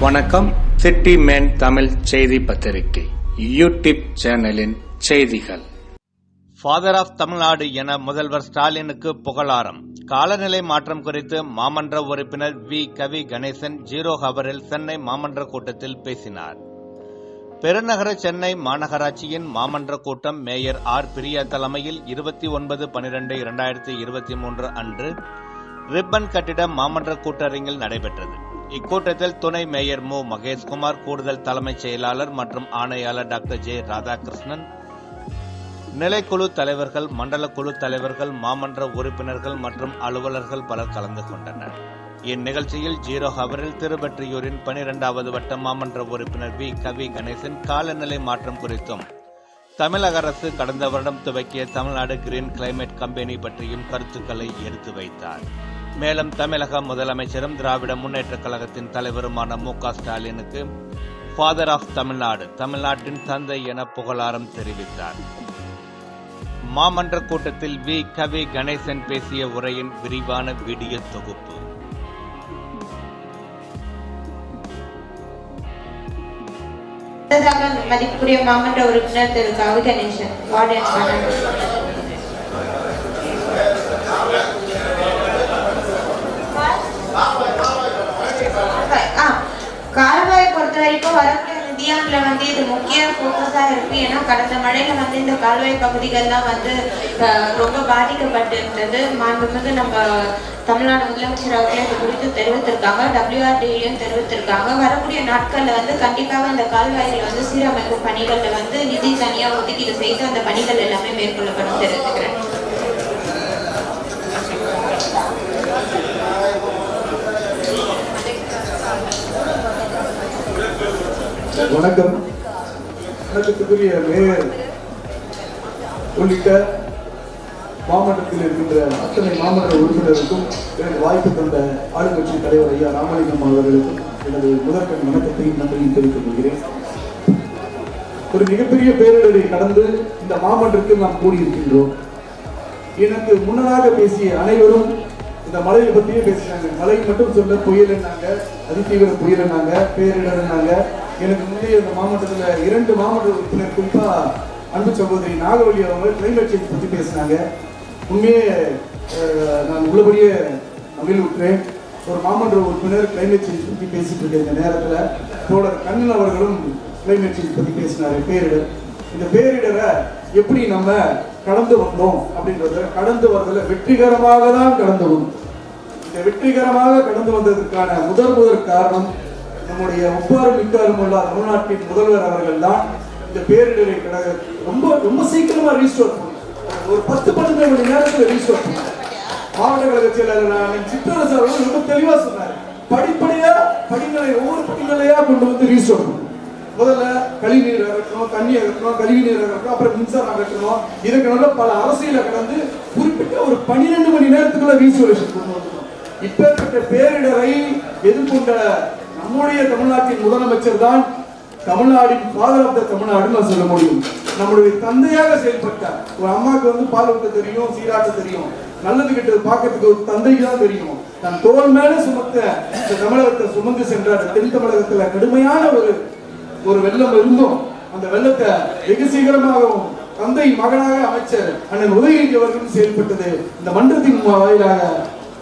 வணக்கம். City man Tamil செய்தி பத்திரிகை. யூடியூப் சேனலின் செய்திகள். ஃபாதர் ஆஃப் தமிழ்நாடு என முதல்வர் ஸ்டாலினுக்கு புகழாரம். காலநிலை மாற்றம் குறித்து மாமன்ற உறுப்பினர் வி. கவி. கணேசன் ஜீரோ ஹவரில் சென்னை மாமன்ற கூட்டத்தில் பேசினார். பெருநகர சென்னை மாநகராட்சியின் மாமன்ற கூட்டம் மேயர் ஆர். பிரியா தலைமையில் இருபத்தி ஒன்பது பனிரெண்டு இரண்டாயிரத்தி இருபத்தி மூன்று அன்று ரிப்பன் கட்டிட மாமன்ற கூட்டரங்கில் நடைபெற்றது. இக்கூட்டத்தில் துணை மேயர் மு. மகேஷ்குமார் கூடுதல் தலைமைச் செயலாளர் மற்றும் ஆணையாளர் டாக்டர் ஜே. ராதாகிருஷ்ணன் நிலைக்குழு தலைவர்கள் மண்டல குழு தலைவர்கள் மாமன்ற உறுப்பினர்கள் மற்றும் அலுவலர்கள் பலர் கலந்து கொண்டனர். இந்நிகழ்ச்சியில் ஜீரோ ஹவரில் திருவெற்றியூரின் பனிரெண்டாவது வட்ட மாமன்ற உறுப்பினர் வி. கவி. கணேசன் காலநிலை மாற்றம் குறித்தும் தமிழக அரசு கடந்த வருடம் துவக்கிய தமிழ்நாடு கிரீன் கிளைமேட் கம்பெனி பற்றியும் கருத்துக்களை எடுத்து வைத்தார். மேலும் தமிழக முதலமைச்சரும் திராவிட முன்னேற்றக் கழகத்தின் தலைவருமான மு க ஸ்டாலினுக்கு ஃபாதர் ஆஃப் தமிழ்நாடு தமிழ்நாட்டின் தந்தை என புகழாரம் தெரிவித்தார். மாமன்ற கூட்டத்தில் வி. கவி. கணேசன் பேசிய உரையின் விரிவான வீடியோ தொகுப்பு. மதிப்புக்குரிய மாமன்ற உறுப்பினர் திரு. கவி. கணேசன் வார்டன் பன்னெண்டு ஆ, இப்போ வரக்கூடிய நிதியாண்டுல வந்து இது முக்கிய ஃபோக்கஸா இருக்கு. ஏன்னா கடந்த மழையில வந்து இந்த கால்வாய் பகுதிகள்லாம் வந்து ரொம்ப பாதிக்கப்பட்டிருந்தது. மாண்புமிகு நம்ம தமிழ்நாடு முதலமைச்சர் அவர்களே இது குறித்து தெரிவித்திருக்காங்க. டபிள்யூஆர்டிலையும் தெரிவித்திருக்காங்க. வரக்கூடிய நாட்கள்ல வந்து கண்டிப்பாக அந்த கால்வாய்களை வந்து சீரமைப்பு பணிகள்ல வந்து நிதி தனியா ஒதுக்கீடு செய்து அந்த பணிகள் எல்லாமே மேற்கொள்ளப்படும் தெரிவித்துக்கிறேன். வணக்கம். வணக்கத்துக்குரிய மேயர் உள்ளிட்ட மாமன்றத்தில் இருக்கின்ற அத்தனை மாமன்ற உறுப்பினருக்கும் எனக்கு வாய்ப்பு தந்த ஆளுங்கட்சி தலைவர் ஐயா ராமலிங்கம் அவர்களுக்கும் எனது முதற்கண் வணக்கத்தையும் நன்றியும் தெரிவித்துக் கொள்கிறேன். ஒரு மிகப்பெரிய பேரிடரை கடந்து இந்த மாமன்றத்தில் நாம் கூடியிருக்கின்றோம். எனக்கு முன்னதாக பேசிய அனைவரும் இந்த மழையை பற்றியே பேசினாங்க. மழை மட்டும் சொல்ல புயல் என்னாங்க அதிதீவிர புயல் என்னாங்க பேரிடர் என்னாங்க எனக்கு முன்னாடி இந்த மாவட்டத்தில் இரண்டு மாவட்ட உறுப்பினர் குறிப்பாக அன்பு சகோதரி நாகவழி அவங்க கிளைமேட் சேஞ்ச் பற்றி பேசினாங்க. உண்மையே நான் உள்ளபடியே மகிழ்வுற்றேன் ஒரு மாமன்ற உறுப்பினர் கிளைமேட் சேஞ்ச் பற்றி பேசிட்டு இருக்க இந்த நேரத்தில் தோழர் கண்ணன் அவர்களும் கிளைமேட் சேஞ்ச் பற்றி பேசினாரு. பேரிடர். இந்த பேரிடரை எப்படி நம்ம கடந்து வந்தோம் அப்படின்றத கடந்து வரதில் வெற்றிகரமாக தான் கடந்து வந்தோம். இந்த வெற்றிகரமாக கடந்து வந்ததற்கான முதல் முதல் காரணம் நம்முடைய ஒப்பாரும் மிக்காரும் உள்ள தமிழ்நாட்டின் முதல்வர் அவர்கள் தான் இந்த பேரிடரை கடக ரொம்ப ரொம்ப சீக்கிரமா ரீஸ்டோர் ஒரு பத்து பன்னெண்டு மணி நேரத்தில் ரீஸ்டோர் மாவட்ட கழக செயலாளர் நான் அவர்கள் ரொம்ப தெளிவா சொன்னார். படிப்படியா படிநிலை ஒவ்வொரு படிநிலையா கொண்டு வந்து ரீஸ்டோர் பண்ணணும். முதல்ல கழிவுநீர் அகற்றணும் தண்ணி அகற்றணும் கழிவுநீர் அகற்றணும் அப்புறம் மின்சாரம் அகற்றணும். இதுக்கு நல்ல பல அரசியல கடந்து குறிப்பிட்ட ஒரு பன்னிரெண்டு மணி நேரத்துக்குள்ள ரீசோலேஷன் கொண்டு வந்துடும் இப்பேற்பட்ட பேரிடரை எதிர்கொண்ட நம்முடைய தமிழ்நாட்டின் முதலமைச்சர் தான் தமிழ்நாடின் ஃபாதர் ஆஃப் த தமிழ்நாடுன்னு நான் சொல்ல முடியும். நம்முடைய தந்தையாக செயல்பட்டார். ஒரு அம்மாவுக்கு வந்து பால் ஊட்ட தெரியும் சீராட்ட தெரியும். நல்லது கெட்டது பார்க்கறதுக்கு ஒரு தந்தைக்கு தான் தெரியும். தன் தோல் மேல சுமத்த இந்த தமிழகத்தை சுமந்து சென்றார். தென் தமிழகத்துல கடுமையான ஒரு ஒரு வெள்ளம் இருந்தும் அந்த வெள்ளத்தை வெகு சீக்கிரமாகவும் தந்தை மகனாக அமைச்சர் அண்ணன் உதயநிதி அவர்களும் செயல்பட்டது. இந்த மன்றத்தின் வாயிலாக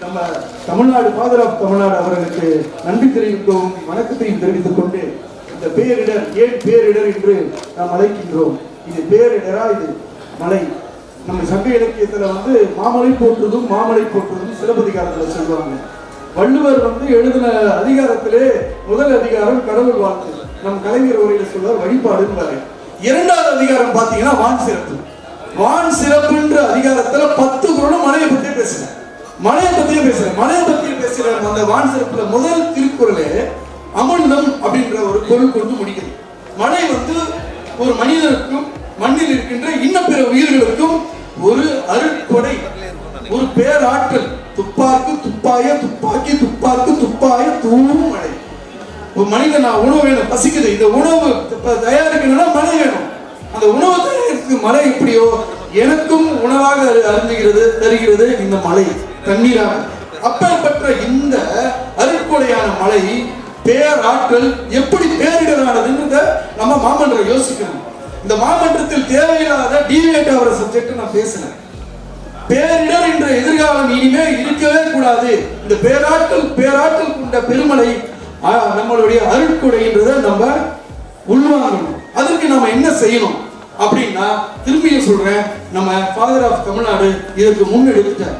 நம்ம தமிழ்நாடு ஃபாதர் ஆஃப் தமிழ்நாடு அவர்களுக்கு நன்றி தெரிவிக்கவும் வணக்கத்தையும் தெரிவித்துக் கொண்டு இந்த பேரிடர் ஏன் பேரிடர் என்று நாம் அழைக்கின்றோம். இது பேரிடரா? இது மலை. நம்ம சங்க இலக்கியத்துல வந்து மாமலை போற்றுதும் மாமலை போற்றுதும் சிலப்பதிகாரத்துல சொல்லுவாங்க. வள்ளுவர் வந்து எழுதின அதிகாரத்திலே முதல் அதிகாரம் கடவுள் வாழ்த்து. நம் கலைஞர் உரையில சொல்ல வழிபாடுன்னு இரண்டாவது அதிகாரம் பாத்தீங்கன்னா வான் சிறப்பு. வான் சிறப்புன்ற அதிகாரத்துல பத்து குரலும் மலையை பத்தியே பேசுறேன் மலையை பத்தியே பேசுறேன் மலையை பத்தியே பேசுற அந்த வான் சிறப்புல முதல் திருக்குறளே அமண்டம் அப்படின்ற ஒரு பொருள் கொண்டு முடிக்கிறது மலை வந்து ஒரு மனிதனுக்கும் மண்ணில் இருக்கின்ற இன்ன பிற உயிர்களுக்கும் ஒரு அருட்கொடை ஒரு பேராற்றல். துப்பாக்கு துப்பாய துப்பாக்கி துப்பாக்கு துப்பாய தூவும் மழை ஒரு மனிதன் நான் உணவு வேணும் பசிக்குது. இந்த உணவு தயாரிக்கணும்னா மழை வேணும். அந்த உணவு தயாரிக்கிறதுக்கு மழை எப்படியோ எனக்கும் உணவாக அரு- அருந்துகிறது தருகிறது இந்த மழை தண்ணீராக. அப்பேற்பட்ட இந்த அருட்கொடையான மலை பேராற்றல் எப்படி பேரிடரானதுன்றத நம்ம மாமன்றம் யோசிக்கணும். இந்த மாமன்றத்தில் தேவையில்லாத டிவேட் ஆகிற சப்ஜெக்ட் நான் பேசினேன். பேரிடர் என்ற எதிர்காலம் இனிமே இருக்கவே கூடாது. இந்த பேராற்றல் பேராற்றல் கொண்ட பெருமலை நம்மளுடைய அருட்கொடைன்றதை நம்ம உள்வாங்கணும். அதற்கு நம்ம என்ன செய்யணும் அப்படின்னா திரும்பியும் சொல்றேன். நம்ம ஃபாதர் ஆஃப் தமிழ்நாடு இதற்கு முன்னெடுத்துட்டார்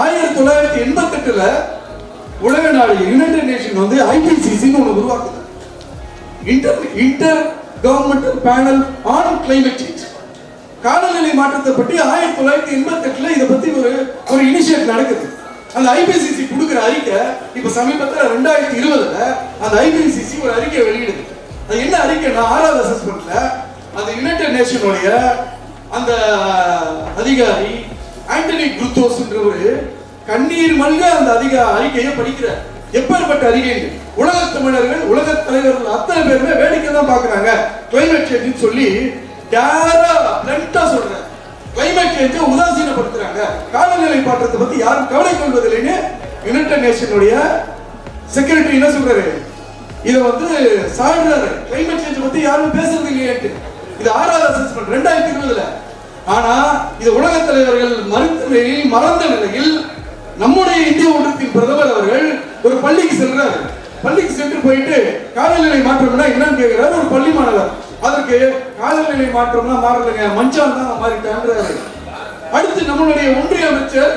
ஆயிரத்தி தொள்ளாயிரத்தி எண்பத்தெட்டுல உலக நாடு யுனைடெட் நேஷன் வந்து ஐபிசிசின்னு ஒன்று உருவாக்குது. Inter intergovernmental panel on climate change காலநிலை மாற்றத்தை பற்றி ஆயிரத்தி தொள்ளாயிரத்தி எண்பத்தி எட்டுல இதை பத்தி ஒரு ஒரு இனிஷியேட் நடக்குது. அந்த ஐபிசிசி கொடுக்குற அறிக்கை இப்ப சமீபத்தில் ரெண்டாயிரத்தி இருபதுல அந்த ஐபிசிசி ஒரு அறிக்கை வெளியிடுது. அது என்ன அறிக்கைன்னா ஆறாவது அசஸ்மெண்ட்ல அந்த யுனைடெட் நேஷனுடைய அந்த அதிகாரி ஆண்டனி குருத்தோஸ்ன்றவர் கண்ணீர் மல்க அந்த அதிக அறிக்கையை படிக்கிறார். எப்பேற்பட்ட அறிக்கை உலக தமிழர்கள் உலக தலைவர்கள் அத்தனை பேருமே வேடிக்கை தான் பாக்குறாங்க கிளைமேட் சேஞ்ச் சொல்லி யாரா பிளண்டா சொல்றாங்க கிளைமேட் சேஞ்சை உதாசீனப்படுத்துறாங்க. காலநிலை மாற்றத்தை பத்தி யாரும் கவலை கொள்வதில்லைன்னு யுனைடெட் நேஷனுடைய செக்ரட்டரி என்ன சொல்றாரு? இதை வந்து சாடுறாரு. கிளைமேட் சேஞ்ச் பத்தி யாரும் பேசுறது இல்லையேட்டு இது ஆறாவது அசஸ்மெண்ட் ரெண்டாயிரத்தி இருபதுல ஆனா இது உலக தலைவர்கள் மறுத்த நிலையில் மறந்த நிலையில் நம்முடைய இந்திய ஒன்றத்தின் பிரதமர் அவர்கள் ஒரு பள்ளிக்கு செல்றார். பள்ளிக்கு சென்று போயிட்டு காலநிலை மாற்றம்னா என்னன்னு கேட்கிறார் ஒரு பள்ளி மாணவர். அதற்கு காலநிலை மாற்றம்னா மாறலைங்க மஞ்சள் தான் மாறிட்டான்றாரு. அடுத்து நம்மளுடைய ஒன்றிய அமைச்சர்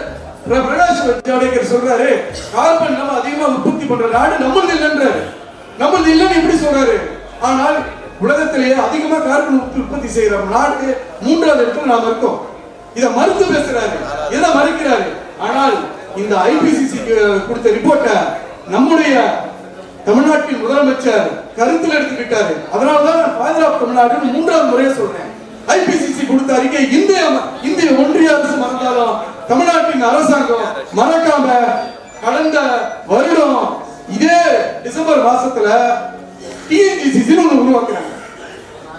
பிரகாஷ் ஜவடேகர் சொல்றாரு கார்பன் நம்ம அதிகமா உற்பத்தி பண்ற நாடு நம்மளது இல்லைன்றாரு. நம்மளது இல்லைன்னு எப்படி சொல்றாரு? ஆனால் உலகத்திலேயே அதிகமா கார்பன் உற்பத்தி செய்யற நாடு மூன்றாவது இடத்துல நாம இருக்கோம். இதை மறுத்து பேசுறாரு. இதை மறுக்கிறாரு? ஆனால் இந்த ஐபிசிசி கொடுத்த ரிப்போர்ட்டை நம்முடைய தமிழ்நாட்டின் முதலமைச்சர் கருத்தில் எடுத்துக்கிட்டாரு அதனாலதான் ஃபாதர் ஆஃப் தமிழ்நாடுன்னு மூன்றாவது முறையை சொல்றேன். ஐபிசிசி கொடுத்த அறிக்கை இந்திய இந்திய ஒன்றிய அரசு மறந்தாலும் தமிழ்நாட்டின் அரசாங்கம் மறக்காம கடந்த வருடம் இதே டிசம்பர் மாசத்துல டிஎன்ஜிசிசி ஒண்ணு உருவாக்குறாங்க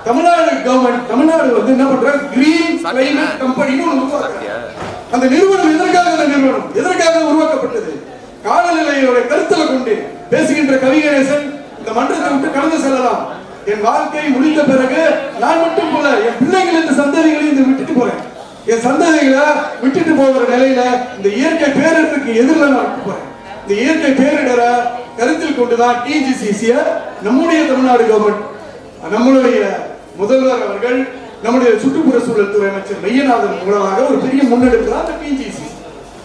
தமிழ்நாடு கவர்மெண்ட் தமிழ்நாடு வந்து என்ன பண்ற கிரீன் கிளைமேட் கம்பெனின்னு ஒண்ணு உருவாக்குறாங்க அந்த நிறுவனம் எதற்காக அந்த நிறுவனம்? எதற்காக உருவாக்கப்பட்டது? காலநிலையோட கருத்துல கொண்டு பேசுகின்ற கவிகணேசன் இந்த மன்றத்தை விட்டு கடந்து செல்லலாம். என் வாழ்க்கை முடிந்த பிறகு நான் மட்டும் போல என் பிள்ளைகள் இந்த சந்ததிகளையும் இந்த விட்டுட்டு போறேன். என் சந்ததிகளை விட்டுட்டு போகிற நிலையில இந்த இயற்கை பேரிடருக்கு எதிரில் நான் போறேன். இந்த இயற்கை பேரிடரை கருத்தில் கொண்டுதான் டிஜிசிசிய நம்முடைய தமிழ்நாடு கவர்மெண்ட் நம்மளுடைய முதல்வர் அவர்கள் நம்முடைய சுற்றுப்புற சூழல் துறை அமைச்சர் மையநாதன் மூலமாக ஒரு பெரிய முன்னெடுப்பு அந்த டிஜிசி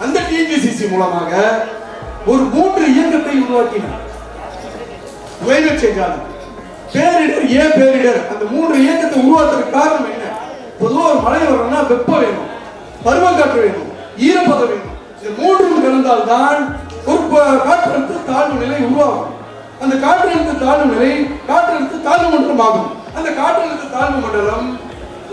அந்த டிஜிசிசி மூலமாக ஒரு மூன்று இயக்கத்தை உருவாக்கினார். கிளைமேட் சேஞ்ச் ஆனது. பேரிடர் ஏன் பேரிடர் அந்த மூன்று இயக்கத்தை உருவாக்குறதுக்கு காரணம் என்ன? பொதுவா ஒரு மழை வரணும்னா வெப்பம் வேணும் பருவக்காற்று வேணும் ஈரப்பதம் வேணும். இந்த மூன்றும் கலந்தால்தான் காற்றழுத்த தாழ்வு நிலை உருவாகும். அந்த காற்றழுத்த தாழ்வு நிலை காற்றழுத்த தாழ்வு மண்டலம் ஆகும். அந்த காற்றழுத்த தாழ்வு மண்டலம்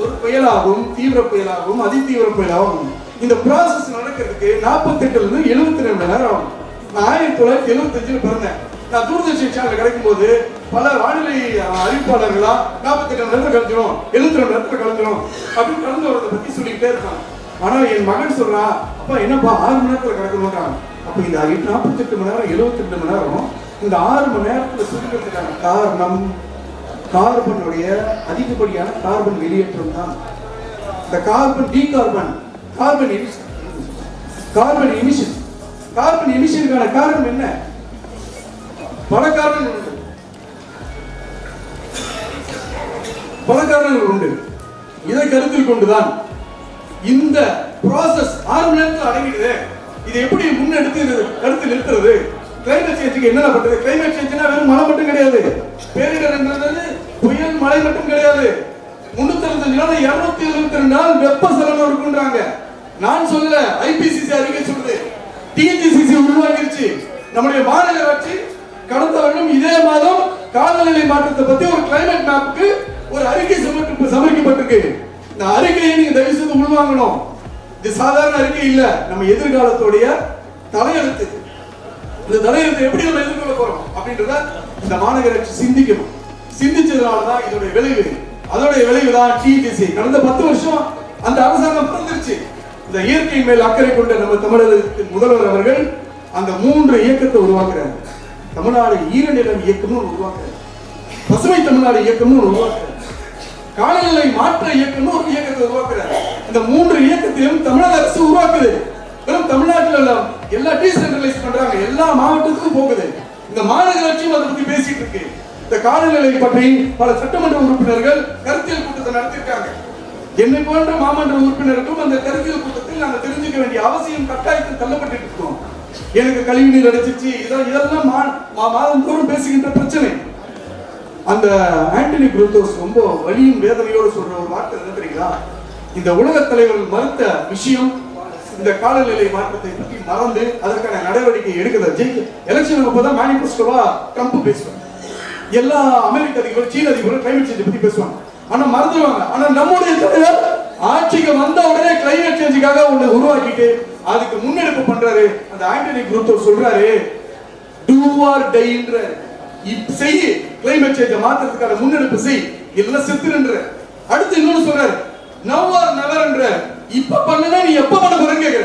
ஒரு புயலாகும் தீவிர புயலாகும் அதிதீவிர புயலாகும் இந்த ப்ராசஸ் நடக்கிறதுக்கு நாற்பத்தெட்டுல இருந்து எழுபத்தி ரெண்டு மணி நேரம் ஆகும். நான் ஆயிரத்தி தொள்ளாயிரத்தி எழுபத்தஞ்சுல பிறந்தேன். நான் தூர்தர்ஷன் சேனல் கிடைக்கும் போது பல வானிலை அறிவிப்பாளர்களா நாற்பத்தெட்டு மணி நேரத்தில் கலந்துடும் எழுபத்தி ரெண்டு நேரத்தில் கலந்துடும் அப்படின்னு கலந்து வரதை பத்தி சொல்லிக்கிட்டே இருக்கான் ஆனா என் மகன் சொல்றா அப்பா என்னப்பா ஆறு மணி நேரத்துல கிடக்கணும்ன்றான் அப்ப இந்த நாற்பத்தெட்டு மணி நேரம் எழுபத்தி ரெண்டு மணி நேரம் இந்த ஆறு மணி நேரத்துல சுருக்கிறதுக்கான காரணம் கார்பனுடைய அதிகப்படியான கார்பன் வெளியேற்றம் தான். இந்த carbon decarbon carbon emission carbon emission carbon எமிஷனுக்கான காரணம் என்ன? பல காரணங்கள் உண்டு. பல காரணங்கள் உண்டு. இதை கருத்தில் கொண்டுதான் இந்த ப்ராசஸ் ஆறு மணி நேரத்தில் அடங்கிடுது. இது எப்படி முன்னெடுத்து இது கருத்து நிறுத்துறது கிளைமேட் சேஞ்சுக்கு என்னென்ன பண்றது கிளைமேட் சேஞ்சுனா வெறும் மழை மட்டும் கிடையாது. பேரிடர்ன்றது புயல் மழை மட்டும் கிடையாது. முன்னூத்தி அறுபத்தஞ்சு நாள் இருநூத்தி இருபத்தி ரெண்டு நாள் வெப்ப சலனம் இருக்குன்றாங்க நான் சொல்லல ஐபிசிசி அறிக்கை சொல்லுது. டிஜிசிசி உருவாக்கிருச்சு நம்முடைய மாநகராட்சி கடந்த வருடம் இதே மாதம் காலநிலை மாற்றத்தை பத்தி ஒரு கிளைமேட் மேப்புக்கு ஒரு அறிக்கை சமர்ப்பி சமர்ப்பிக்கப்பட்டிருக்கு. இந்த அறிக்கையை நீங்க தயவு செய்து உள்வாங்கணும். இது சாதாரண அறிக்கை இல்ல. நம்ம எதிர்காலத்துடைய தலையெழுத்து. இந்த தலையெழுத்தை எப்படி நம்ம எதிர்கொள்ள போறோம்? அப்படின்றத இந்த மாநகராட்சி சிந்திக்கணும். சிந்திச்சதுனாலதான் இதோட விளைவு. அதோடைய விளைவு தான் டிடிசி கடந்த பத்து வருஷம் அந்த அரசாங்கம் பிறந்துருச்சு. இந்த இயற்கை மேல் அக்கறை கொண்ட நம்ம தமிழகத்தின் முதல்வர் அவர்கள் அந்த மூன்று இயக்கத்தை உருவாக்குறாரு. தமிழ்நாடு ஈரநிலம் இயக்கம்னு உருவாக்குறாரு. பசுமை தமிழ்நாடு இயக்கம்னு உருவாக்குறாரு. காலநிலை மாற்ற இயக்கம்னு ஒரு இயக்கத்தை உருவாக்குறாரு. இந்த மூன்று இயக்கத்தையும் தமிழக அரசு உருவாக்குது. வெறும் தமிழ்நாட்டில் உள்ள எல்லா டீசென்ட்ரலைஸ் பண்றாங்க. எல்லா மாவட்டத்துக்கும் போகுது. இந்த மாநகராட்சியும் அதை பத்தி பேசிட்டு இருக்கு. இந்த காலநிலை பற்றி பல சட்டமன்ற உறுப்பினர்கள் கருத்தியல் கூட்டத்தை நடத்திருக்காங்க என்னை போன்ற மாமன்ற உறுப்பினருக்கும் அந்த கருத்தியல் கூட்டத்தில் நாங்கள் தெரிஞ்சுக்க வேண்டிய அவசியம் கட்டாயத்தில் தள்ளப்பட்டு இருக்கோம். எனக்கு கழிவு நீர் அடைச்சிச்சு இதெல்லாம் இதெல்லாம் மா- மா- மாதந்தோறும் பேசுகின்ற பிரச்சனை. அந்த ஆண்டனி புரூத்தோஸ் ரொம்ப வலியும் வேதனையோடு சொல்ற ஒரு வார்த்தை என்ன தெரியுங்களா? இந்த உலக தலைவர்கள் மறுத்த விஷயம் இந்த காலநிலை மாற்றத்தை பற்றி மறந்து அதற்கான நடவடிக்கை எடுக்கிறது ஜெயிக்க எலெக்ஷன் அப்பதான் மேனிபெஸ்டோவா ட்ரம்ப் பேசுவாங்க எல்லா அமெரிக்க அதிபரும் சீன அதிபரும் கிளைமேட் சேஞ்ச் பத்தி பேசுவாங்க. ஆனா மறந்துடுவாங்க ஆனா நம்முடைய தலைவர் ஆட்சிக்கு வந்த உடனே கிளைமேட் சேஞ்சுக்காக ஒண்ணு உருவாக்கிட்டு அதுக்கு முன்னெடுப்பு பண்றாரு. அந்த ஆண்டனி குரூத்தோ சொல்றாரு டூ ஆர் டைன்ற செய். கிளைமேட் சேஞ்ச மாத்திரத்துக்கான முன்னெடுப்பு செய். இல்ல செத்துருன்ற. அடுத்து இன்னொன்னு சொல்றாரு. நவ் ஆர் நெவர்ன்ற இப்ப பண்ணனா நீ எப்ப பண்ண போறன்னு கேக்குற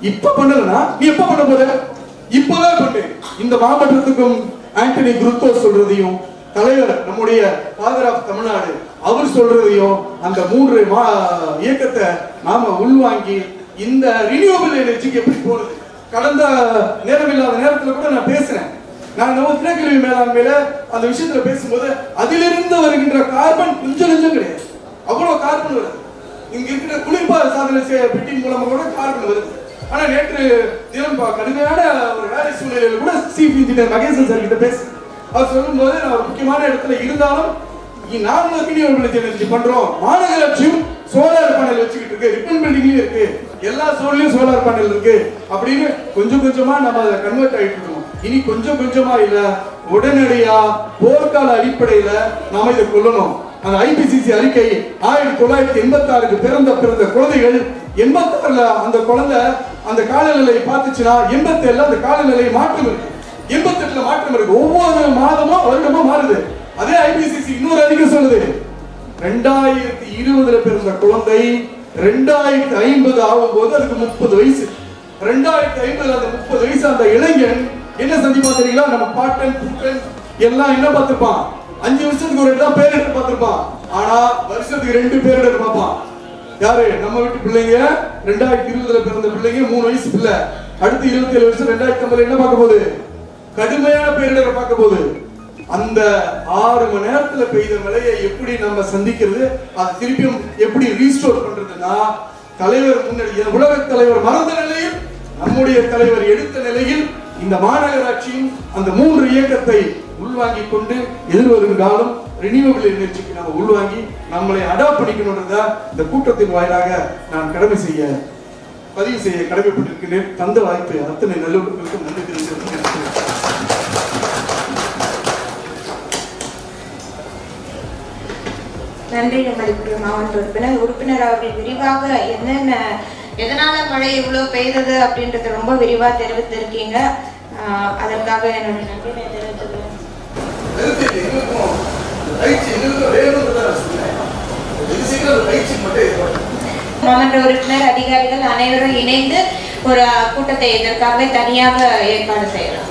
இப்ப பண்ணலனா நீ எப்ப பண்ண போற? இப்பவே பண்ணு இந்த மாவட்டத்துக்கும் ஆண்டனி குருத்தோ சொல்றதையும் தலைவர் நம்முடைய ஃபாதர் ஆஃப் தமிழ்நாடு அவர் சொல்றதையும் அந்த மூன்று மா இயக்கத்தை நாம உள்வாங்கி இந்த ரினியூவபிள் எனர்ஜிக்கு எப்படி போறது கடந்த நேரம் இல்லாத நேரத்துல கூட நான் பேசுறேன். நான் நம்ம திரைக்கல்வி மேலாண்மையில அந்த விஷயத்துல பேசும்போது அதிலிருந்து வருகின்ற கார்பன் கொஞ்சம் கொஞ்சம் கிடையாது. அவ்வளவு கார்பன் வருது இங்க இருக்கிற குளிர்பாத சாதன செய்ய பெட்டி மூலமா கூட கார்பன் வருது. ஆனா நேற்று தினம் பா- கடுமையான ஒரு வேலை சூழ்நிலையில கூட சீஃப் இன்ஜினியர் மகேசன் சார் கிட்ட பேசு அவர் சொல்லும்போது நான் முக்கியமான இடத்துல இருந்தாலும் நாங்களும் நாம ரினியூவபிள் எனர்ஜி பண்றோம். மாநகராட்சியும் சோலார் பேனல் வச்சுக்கிட்டு இருக்கு. ரிப்பன் பில்டிங்லயும் இருக்கு. எல்லா சோர்லயும் சோலார் பேனல் இருக்கு. அப்படின்னு கொஞ்சம் கொஞ்சமா நம்ம அதை கன்வெர்ட் ஆயிட்டு இனி கொஞ்சம் கொஞ்சமா இல்ல உடனடியா போர்க்கால அடிப்படையில நாம இதை கொள்ளணும் அந்த ஐபிசிசி அறிக்கை ஆயிரத்தி தொள்ளாயிரத்தி எண்பத்தி ஆறுக்கு பிறந்த பிறந்த குழந்தைகள் எண்பத்தி ஆறுல அந்த குழந்தை அந்த காலநிலையை பார்த்துச்சுன்னா எண்பத்தி ஏழுல அந்த காலநிலை மாற்றம் இருக்கு. எண்பத்தி எட்டுல மாற்றம் இருக்கு. ஒவ்வொரு மாதமும் வருடமும் மாறுது. அதே ஐபிசிசி இன்னொரு அறிக்கை சொல்லுது. ரெண்டாயிரத்தி இருபதுல பிறந்த குழந்தை ரெண்டாயிரத்தி ஐம்பது ஆகும் போது அதுக்கு முப்பது வயசு. ரெண்டாயிரத்தி ஐம்பதுல அந்த முப்பது வயசு அந்த இளைஞன் என்ன சந்திப்பான் தெரியுங்களா நம்ம பாட்டன் புட்டன் எல்லாம் என்ன பார்த்துருப்பான்? அஞ்சு வருஷத்துக்கு ஒரு இடம் எடுத்து பார்த்துருப்பான். ஆனா வருஷத்துக்கு ரெண்டு பேரிடர் பார்ப்பான். யாரு? நம்ம வீட்டு பிள்ளைங்க. ரெண்டாயிரத்தி இருபதுல பிறந்த பிள்ளைங்க மூணு வயசு பிள்ளை. அடுத்து இருபத்தி ஏழு வருஷம் ரெண்டாயிரத்தி ஐம்பதுல என்ன பார்க்க போகுது? கடுமையான பேரிடர் பார்க்க போகுது. அந்த ஆறு மணி நேரத்துல பெய்த மழையை எப்படி நம்ம சந்திக்கிறது? அதை திருப்பியும் எப்படி ரீஸ்டோர் பண்றதுன்னா தலைவர் முன்னாடி உலக தலைவர் மறந்த நிலையில் நம்முடைய தலைவர் எடுத்த நிலையில் இந்த மாநகராட்சியின் அந்த மூன்று இயக்கத்தை உள்வாங்கிக் கொண்டு எதிர்வரும் காலம் ரினியூவபிள் எனர்ஜிக்கு நம்ம உள்வாங்கி நம்மளை அடாப்ட் பண்ணிக்கணுன்றதா இந்த கூட்டத்தின் வாயிலாக நான் கடமை செய்ய பதிவு செய்ய கடமைப்பட்டிருக்கிறேன் தந்த வாய்ப்பை அத்தனை நல்லுறவுகளுக்கும் நன்றி தெரிவித்து நன்றி மதிப்புடைய மாவட்ட உறுப்பினர். உறுப்பினர் அவர்கள் விரிவாக என்னென்ன எதனால மழை இவ்வளவு பெய்தது அப்படின்றத ரொம்ப விரிவாக தெரிவித்திருக்கீங்க. அதற்காக என்னுடைய நன்றியை தெரிவித்துக்கிறேன் உறுப்பினர் அதிகாரிகள் அனைவரும் இணைந்து ஒரு கூட்டத்தை இதற்காகவே தனியாக ஏற்பாடு செய்யலாம்.